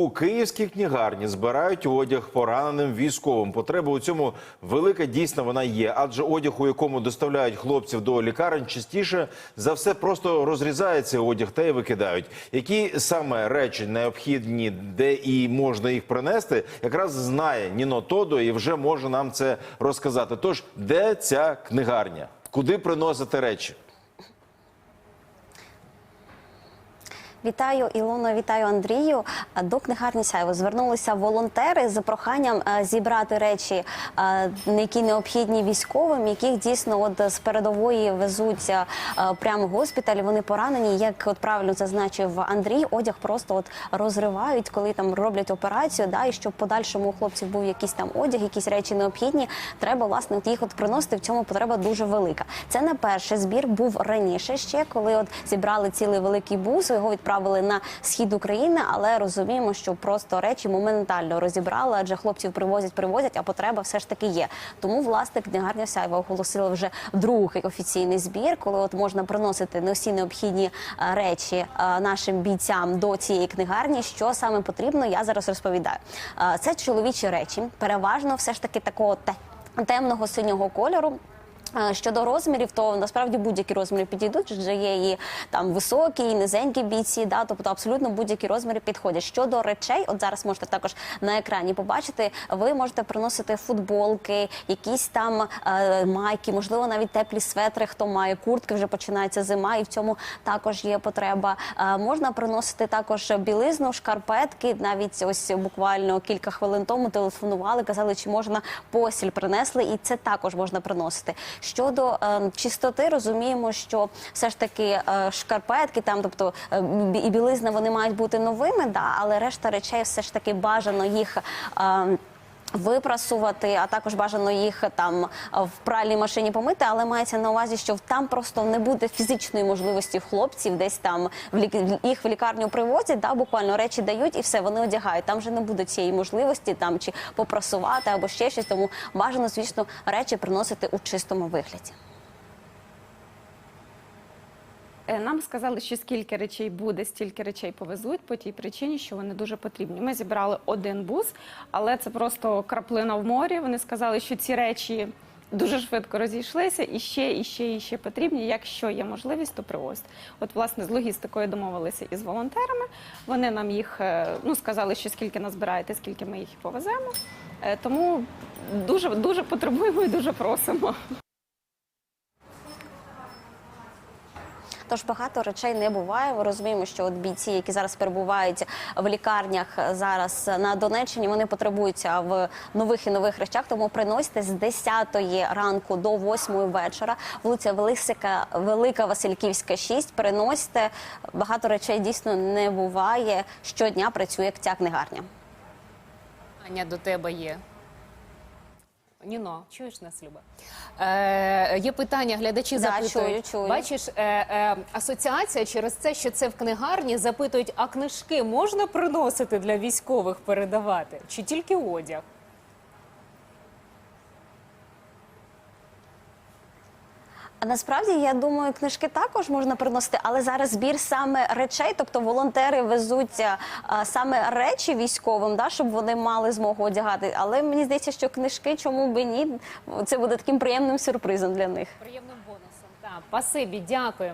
У київській книгарні збирають одяг пораненим військовим. Потреба у цьому велика дійсно вона є, адже одяг, у якому доставляють хлопців до лікарень, частіше за все просто розрізається одяг та й викидають. Які саме речі необхідні, де і можна їх принести, якраз знає Ніно Тодо і вже може нам це розказати. Тож, де ця книгарня? Куди приносити речі? Вітаю Ілона, вітаю Андрію. До книгарні Сяйво звернулися волонтери з проханням е, зібрати речі, е, які необхідні військовим, яких дійсно от з передової везуть е, прямо в госпіталь. Вони поранені. Як от правильно зазначив Андрій, одяг просто от розривають, коли там роблять операцію. Да, і щоб подальшому у хлопців був якийсь там одяг, якісь речі необхідні. Треба власне от їх от приносити. В цьому потреба дуже велика. Це не перший збір був раніше ще, коли от зібрали цілий великий бус. Його відправили на схід України, але розуміємо, що просто речі моментально розібрали, адже хлопців привозять, привозять, а потреба все ж таки є. Тому власне книгарня Сяйва оголосила вже другий офіційний збір, коли от можна приносити не всі необхідні е, речі е, нашим бійцям до цієї книгарні. Що саме потрібно, я зараз розповідаю. Е, Це чоловічі речі, переважно все ж таки такого те- темного синього кольору. Щодо розмірів, то насправді будь-які розміри підійдуть. Вже є і там високі, і низенькі бійці, да, тобто абсолютно будь-які розміри підходять. Щодо речей, от зараз можете також на екрані побачити. Ви можете приносити футболки, якісь там е, майки, можливо, навіть теплі светри. Хто має куртки, вже починається зима, і в цьому також є потреба. Е, можна приносити також білизну, шкарпетки. Навіть ось буквально кілька хвилин тому телефонували, казали, чи можна постіль принесли, і це також можна приносити. Щодо е, чистоти, розуміємо, що все ж таки е, шкарпетки, там, тобто е, і білизна, вони мають бути новими, да, але решта речей все ж таки бажано їх. Е, Випрасувати, а також бажано їх там в пральній машині помити, але мається на увазі, що там просто не буде фізичної можливості хлопців, десь там в лік... їх в лікарню привозять, да, буквально речі дають і все, вони одягають. Там вже не буде цієї можливості там чи попрасувати або ще щось. Тому бажано, звісно, речі приносити у чистому вигляді. Е, Нам сказали, що скільки речей буде, стільки речей повезуть по тій причині, що вони дуже потрібні. Ми зібрали один бус, але це просто краплина в морі. Вони сказали, що ці речі дуже швидко розійшлися і ще, і ще, і ще потрібні. Якщо є можливість, то привозять. От, власне, з логістикою домовилися із волонтерами. Вони нам їх е, ну сказали, що скільки назбираєте, скільки ми їх повеземо. Е, Тому дуже дуже потребуємо і дуже просимо. Тож багато речей не буває. Ми розуміємо, що от бійці, які зараз перебувають в лікарнях зараз на Донеччині, вони потребуються в нових і нових речах. Тому приносите з 10 ранку до 8 вечора. Вулиця Велика, Велика Васильківська, 6. Приносите багато речей дійсно не буває. Щодня працює ця книгарня. Питання до тебе є. Ніно, чуєш нас, Люба? Е, є питання, глядачі Да, запитують. чую, чую. Бачиш, е, е, асоціація через це, що це в книгарні, запитують, а книжки можна приносити для військових передавати? Чи тільки одяг? Насправді я думаю, книжки також можна приносити, але зараз збір саме речей, тобто волонтери везуть а, саме речі військовим, да, щоб вони мали змогу одягати. Але мені здається, що книжки, чому би ні, це буде таким приємним сюрпризом для них. Приємним бонусом. Так, спасибі, дякую.